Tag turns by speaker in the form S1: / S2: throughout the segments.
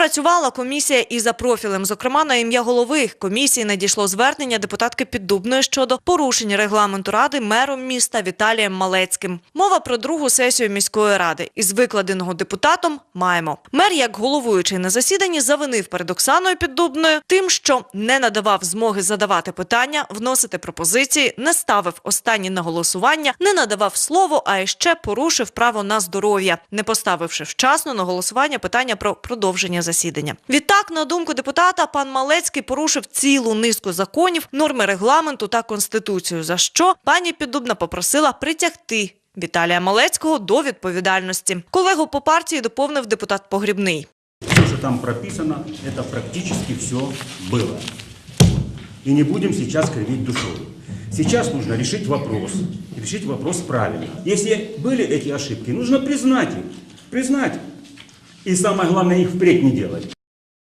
S1: Працювала комісія і за профілем. Зокрема, на ім'я голови комісії надійшло звернення депутатки Піддубної щодо порушення регламенту ради мером міста Віталієм Малецьким. Мова про другу сесію міської ради. Із викладеного депутатом маємо. Мер, як головуючий на засіданні, завинив перед Оксаною Піддубною тим, що не надавав змоги задавати питання, вносити пропозиції, не ставив останні на голосування, не надавав слово, а ще порушив право на здоров'я, не поставивши вчасно на голосування питання про продовження засідання Відтак, на думку депутата, пан Малецький порушив цілу низку законів, норми регламенту та конституцію. За що пані Піддубна попросила притягти Віталія Малецького до відповідальності. Колегу по партії доповнив депутат Погрібний.
S2: Все, что там прописано, это практически все было. И не будем сейчас кривить душой. Сейчас нужно решить вопрос. И решить вопрос правильно. Если были эти ошибки, нужно признать их. Признать. И самое главное, их впредь не делать.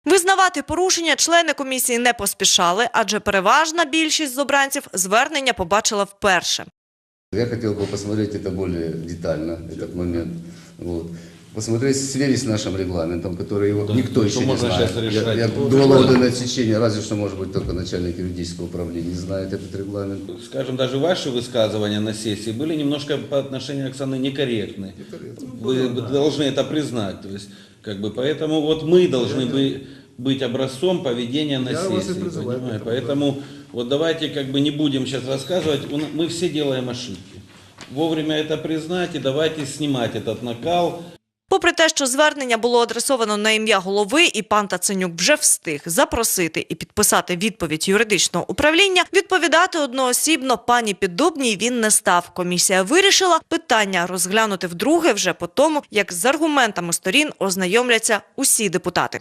S1: Визнавати порушення члени комісії не поспішали, адже переважна більшість з обранців звернення побачила вперше.
S3: Я хотел бы посмотреть это более детально, этот момент. Вот. Посмотреть, сверить с нашим регламентом, который его никто
S4: ну,
S3: еще не знает. Я, я
S4: Ну,
S3: до
S4: что?
S3: уголовного отсечения, разве что, может быть, только начальник юридического управления знает этот регламент.
S4: Скажем, даже ваши высказывания на сессии были немножко по отношению к Оксаны некорректны. Вы должны это признать. То есть, как бы, поэтому вот мы должны бы быть образцом поведения на
S3: Я
S4: сессии.
S3: этому,
S4: Поэтому вот давайте как бы не будем сейчас рассказывать, мы все делаем ошибки. Вовремя это признать и давайте снимать этот накал.
S1: Попри те, що звернення було адресовано на ім'я голови, і пан Таценюк вже встиг запросити і підписати відповідь юридичного управління, відповідати одноосібно пані Піддубній він не став. Комісія вирішила питання розглянути вдруге вже по тому, як з аргументами сторін ознайомляться усі депутати.